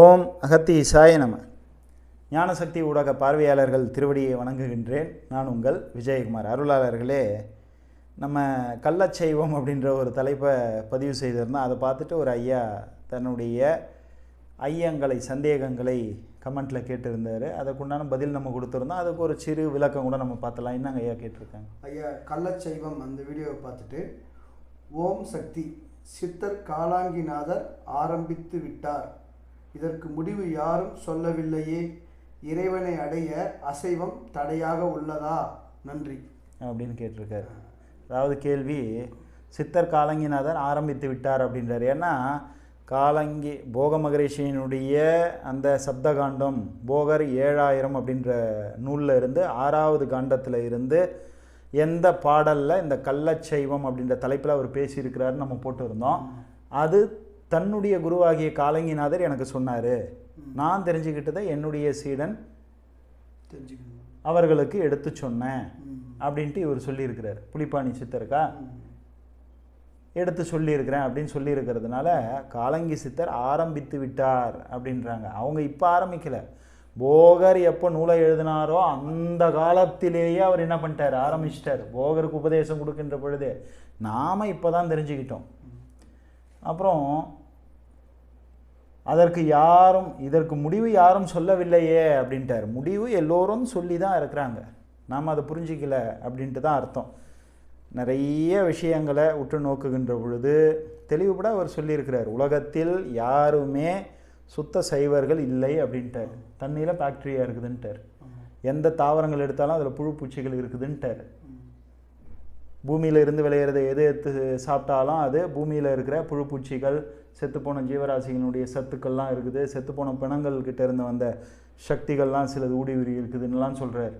ஓம் அகத்தி சாய நம. ஞானசக்தி ஊடக பார்வையாளர்கள் திருவடியை வணங்குகின்றேன். நான் உங்கள் விஜயகுமார். அருளாளர்களே நம்ம கள்ளச்சைவம் அப்படின்ற ஒரு தலைப்பை பதிவு செய்திருந்தோம் அதை பார்த்துட்டு ஒரு ஐயா தன்னுடைய ஐயங்களை சந்தேகங்களை கமெண்ட்டில் கேட்டிருந்தார். அதுக்குண்டான பதில் நம்ம கொடுத்துருந்தோம். அதுக்கு ஒரு சிறு விளக்கம் கூட நம்ம பார்த்தலாம் என்னங்க ஐயா கேட்டிருக்காங்க? ஐயா கள்ளச்சைவம் அந்த வீடியோவை பார்த்துட்டு ஓம் சக்தி சித்தர் காலாங்கிநாதர் ஆரம்பித்து விட்டார். இதற்கு முடிவு யாரும் சொல்லவில்லையே. இறைவனை அடைய அசைவம் தடையாக உள்ளதா? நன்றி. அப்படின்னு கேட்டிருக்காரு. அதாவது கேள்வி சித்தர் காலங்கிநாதர் ஆரம்பித்து விட்டார் அப்படின்றார். ஏன்னா காலங்கி போக மகரிஷியினுடைய அந்த சப்தகாண்டம் போகர் ஏழாயிரம் அப்படின்ற நூலில் இருந்து ஆறாவது காண்டத்தில் இருந்து எந்த பாடலில் இந்த கள்ளச்சைவம் அப்படின்ற தலைப்பில் அவர் பேசியிருக்கிறாருன்னு நம்ம போட்டிருந்தோம் அது தன்னுடைய குருவாகிய காலங்கிநாதர் எனக்கு சொன்னார். நான் தெரிஞ்சுக்கிட்டதை என்னுடைய சீடன் அவர்களுக்கு எடுத்து சொன்னேன். அப்படின்ட்டு இவர் சொல்லியிருக்கிறார். புலிப்பாணி சித்தருக்கா. எடுத்து சொல்லியிருக்கிறேன் அப்படின்னு சொல்லியிருக்கிறதுனால காலங்கி சித்தர் ஆரம்பித்து விட்டார் அப்படின்றாங்க. அவங்க இப்போ ஆரம்பிக்கல. போகர் எப்போ நூலை எழுதினாரோ அந்த காலத்திலேயே அவர் என்ன பண்ணிட்டார்? ஆரம்பிச்சிட்டார். போகருக்கு உபதேசம் கொடுக்கின்ற பொழுது நாம் இப்போ தான் தெரிஞ்சுக்கிட்டோம் அப்புறம் அதற்கு யாரும் இதற்கு முடிவு யாரும் சொல்லவில்லையே அப்படின்ட்டார். முடிவு எல்லோரும் சொல்லி தான் இருக்கிறாங்க. நாம் அதை புரிஞ்சிக்கல அப்படின்ட்டு தான் அர்த்தம். நிறைய விஷயங்களை உற்று நோக்குகின்ற பொழுது தெளிவுபட அவர் சொல்லியிருக்கிறார். உலகத்தில் யாருமே சுத்த சைவர்கள் இல்லை அப்படின்ட்டார். தண்ணியில் பாக்டீரியா இருக்குதுன்ட்டார். எந்த தாவரங்கள் எடுத்தாலும் அதில் புழு பூச்சிகள் இருக்குதுன்ட்டார். பூமியில் இருந்து விளையிறதை எது எடுத்து சாப்பிட்டாலும் அது பூமியில் இருக்கிற புழு பூச்சிகள் செத்துப்போன ஜீவராசிகளுடைய சத்துக்கள்லாம் இருக்குது. செத்துப்போன பிணங்கள் கிட்ட இருந்து வந்த சக்திகள்லாம் சிலது ஊடி உரி இருக்குதுன்னுலாம் சொல்கிறார்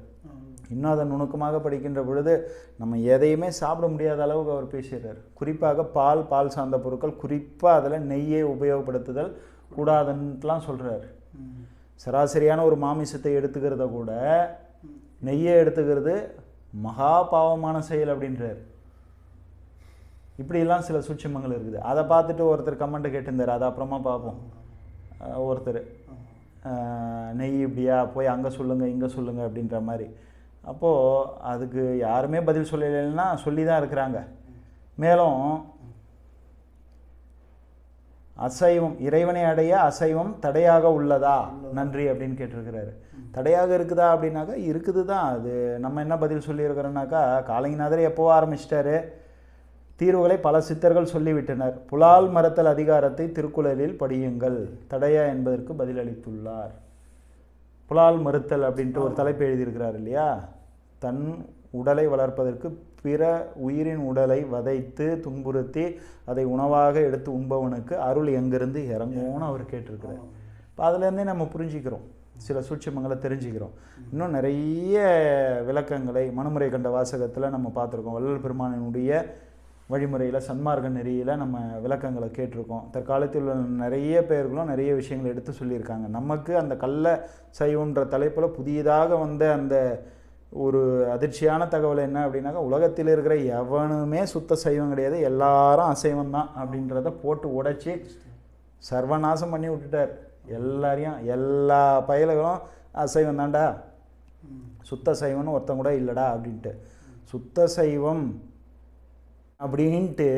இன்னும் அதை நுணுக்கமாக படிக்கின்ற பொழுது நம்ம எதையுமே சாப்பிட முடியாத அளவுக்கு அவர் பேசுகிறார் குறிப்பாக பால் பால் சார்ந்த பொருட்கள் குறிப்பாக அதில் நெய்யை உபயோகப்படுத்துதல் கூடாதுன்ட்டுலாம் சொல்கிறார். சராசரியான ஒரு மாமிசத்தை எடுத்துக்கிறத கூட நெய்யை எடுத்துக்கிறது மகா பாவமான செயல் அப்படின்றார். இப்படியெல்லாம் சில சூட்சமங்கள் இருக்குது. அதை பார்த்துட்டு ஒருத்தர் கமெண்ட் கேட்டிருந்தார். அதை அப்புறமா பார்ப்போம். ஒருத்தர் நெய் இப்படியா? போய் அங்கே சொல்லுங்கள் இங்கே சொல்லுங்கள் அப்படின்ற மாதிரி. அப்போது அதுக்கு யாருமே பதில் சொல்லலைன்னா சொல்லி தான் இருக்கிறாங்க. மேலும் அசைவம் இறைவனை அடைய அசைவம் தடையாக உள்ளதா? நன்றி அப்படின்னு கேட்டிருக்கிறாரு. தடையாக இருக்குதா அப்படின்னாக்கா இருக்குது தான். அது நம்ம என்ன பதில் சொல்லியிருக்கிறோன்னாக்கா காலங்கிநாதர் எப்போவோ ஆரம்பிச்சிட்டாரு. தீர்வுகளை பல சித்தர்கள் சொல்லிவிட்டனர். புலால் மரத்தல் அதிகாரத்தை திருக்குழலில் படியுங்கள். தடையா என்பதற்கு பதிலளித்துள்ளார். புலால் மறுத்தல் அப்படின்ட்டு ஒரு தலைப்பு எழுதியிருக்கிறார் இல்லையா? தன் உடலை வளர்ப்பதற்கு பிற உயிரின் உடலை வதைத்து துன்புறுத்தி அதை உணவாக எடுத்து உண்பவனுக்கு அருள் எங்கிருந்து இறங்கும்னு அவர் கேட்டிருக்கிறார். இப்போ அதுலேருந்தே நம்ம புரிஞ்சுக்கிறோம். சில சூட்சமங்களை தெரிஞ்சுக்கிறோம். இன்னும் நிறைய விளக்கங்களை மனுமுறை கண்ட வாசகத்தில் நம்ம பார்த்துருக்கோம். வள்ளல் பெருமானினுடைய வழிமுறையில் சன்மார்க்க நெறியில் நம்ம விளக்கங்களை கேட்டிருக்கோம். தற்காலத்தில் உள்ள நிறைய பேர்களும் நிறைய விஷயங்கள் எடுத்து சொல்லியிருக்காங்க. நமக்கு அந்த கள்ள சைவன்ற தலைப்பில் புதியதாக வந்த அந்த ஒரு அதிர்ச்சியான தகவல் என்ன அப்படின்னாக்கா உலகத்தில் இருக்கிற எவனுமே சுத்த சைவம் கிடையாது எல்லாரும் அசைவம் தான் அப்படின்றத போட்டு உடைச்சி சர்வநாசம் பண்ணி விட்டுட்டார். எல்லாரையும் எல்லா பயல்களும் அசைவம் தான்டா. சுத்த சைவம்னு ஒருத்தன் கூட இல்லைடா அப்படின்ட்டு. சுத்த சைவம் அப்படின்ட்டு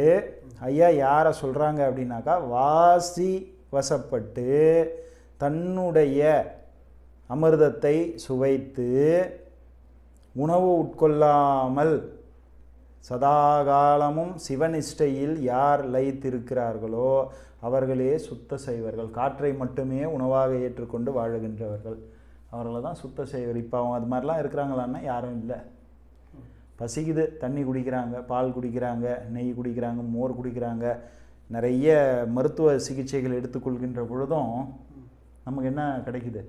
ஐயா யாரை சொல்கிறாங்க அப்படின்னாக்கா வாசி வசப்பட்டு தன்னுடைய அமிர்தத்தை சுவைத்து உணவு உட்கொள்ளாமல் சதாகாலமும் சிவனிஷ்டையில் யார் லயித்திருக்கிறார்களோ அவர்களே சுத்த செய்வர்கள் காற்றை மட்டுமே உணவாக ஏற்றுக்கொண்டு வாழுகின்றவர்கள். அவர்களை தான் சுத்த செய்வர் இப்போ அவங்க அது மாதிரிலாம் இருக்கிறாங்களான்னா யாரும் இல்லை. பசிக்குது தண்ணி குடிக்கிறாங்க பால் குடிக்கிறாங்க நெய் குடிக்கிறாங்க மோர் குடிக்கிறாங்க. நிறைய மருத்துவ சிகிச்சைகள் எடுத்துக்கொள்கின்ற பொழுதும் நமக்கு என்ன கிடைக்குது?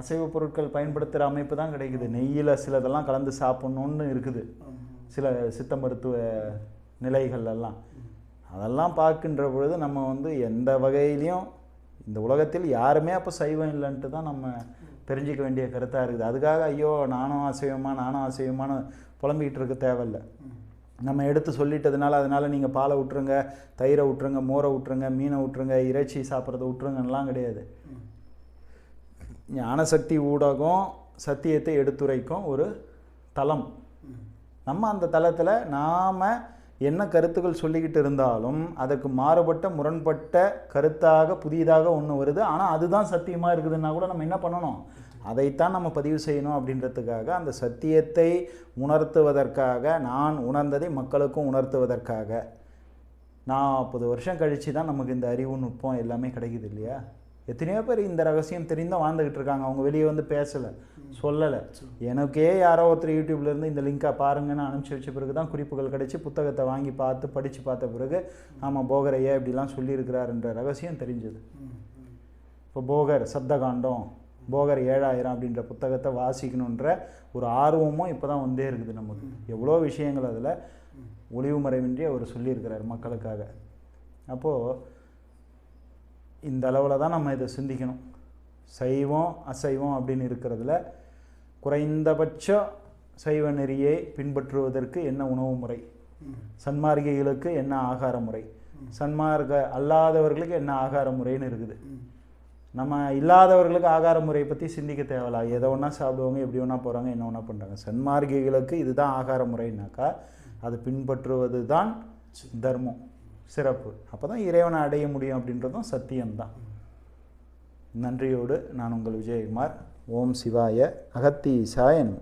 அசைவ பொருட்கள் பயன்படுத்துகிற அமைப்பு தான் கிடைக்குது. நெய்யில் சிலதெல்லாம் கலந்து சாப்பிட்ணுன்னு இருக்குது. சில சித்த மருத்துவ நிலைகள் எல்லாம். அதெல்லாம் பார்க்கின்ற பொழுது நம்ம வந்து எந்த வகையிலையும் இந்த உலகத்தில் யாருமே அப்போ சைவம் இல்லைன்ட்டு தான் நம்ம தெரிஞ்சிக்க வேண்டிய கருத்தாக இருக்குது. அதுக்காக ஐயோ நானும் அசைவமா நானும் அசைவமானு புலம்பிக்கிட்டு இருக்க தேவையில்ல. நம்ம எடுத்து சொல்லிட்டதுனால அதனால் நீங்கள் பாலை விட்டுருங்க தயிரை விட்டுருங்க மோரை விட்டுருங்க மீனை விட்டுருங்க இறைச்சி சாப்பிட்றத விட்டுருங்கலாம் கிடையாது. ஞானசக்தி ஊடகம் சத்தியத்தை எடுத்துரைக்கும் ஒரு தளம். நம்ம அந்த தளத்தில் நாம் என்ன கருத்துக்கள் சொல்லிக்கிட்டு இருந்தாலும் அதுக்கு மாறுபட்ட முரண்பட்ட கருத்தாக புதியதாக ஒன்று வருது. ஆனால் அதுதான் சத்தியமாக இருக்குதுன்னா கூட நம்ம என்ன பண்ணணும்? அதைத்தான் நம்ம பதிவு செய்யணும் அப்படின்றதுக்காக அந்த சத்தியத்தை உணர்த்துவதற்காக நான் உணர்ந்ததை மக்களுக்கும் உணர்த்துவதற்காக. நாற்பது வருஷம் கழித்து தான் நமக்கு இந்த அறிவு நுட்பம் எல்லாமே கிடைக்குது இல்லையா? எத்தனையோ பேர் இந்த ரகசியம் தெரிந்தும் வாழ்ந்துக்கிட்டு இருக்காங்க. அவங்க வெளியே வந்து பேசலை சொல்லலை. எனக்கே யாரோ ஒருத்தர் யூடியூப்ல இருந்து இந்த லிங்கை பாருங்கன்னு அனுப்பிச்சி வச்ச பிறகு தான் குறிப்புகள் கிடைச்சி புத்தகத்தை வாங்கி பார்த்து படித்து பார்த்த பிறகு ஆமாம் போகரையா இப்படிலாம் சொல்லியிருக்கிறாருன்ற ரகசியம் தெரிஞ்சது. இப்போ போகர் சப்தகாண்டம் போகர் ஏழாயிரம் அப்படின்ற புத்தகத்தை வாசிக்கணுன்ற ஒரு ஆர்வமும் இப்போ தான் வந்தே இருக்குது நமக்கு. எவ்வளோ விஷயங்கள் அதில் ஒளிவு மறைவின்றி அவர் சொல்லியிருக்கிறார் மக்களுக்காக. அப்போது இந்த அளவில் தான் நம்ம இதை சிந்திக்கணும். சைவம் அசைவம் அப்படின்னு இருக்கிறதுல குறைந்தபட்ச சைவ நெறியை பின்பற்றுவதற்கு என்ன உணவு முறை? ம். சன்மார்க்கிகளுக்கு என்ன ஆகார முறை? சன்மார்க்க அல்லாதவர்களுக்கு என்ன ஆகார முறைன்னு இருக்குது. நம்ம இல்லாதவர்களுக்கு ஆகார முறையை பற்றி சிந்திக்க தேவையில்ல. எதை ஒன்றா சாப்பிடுவாங்க எப்படி ஒன்றா போகிறாங்க என்ன ஒன்றா பண்ணுறாங்க சன்மார்க்கிகளுக்கு இதுதான் ஆகார முறைனாக்கா அதை பின்பற்றுவது தான் தர்மம். சிறப்பு. அப்போ தான் இறைவனை அடைய முடியும் அப்படின்றதும் சத்தியம்தான். நன்றியோடு நான் உங்கள் விஜயகுமார். ஓம் சிவாய அகத்தீசாயன்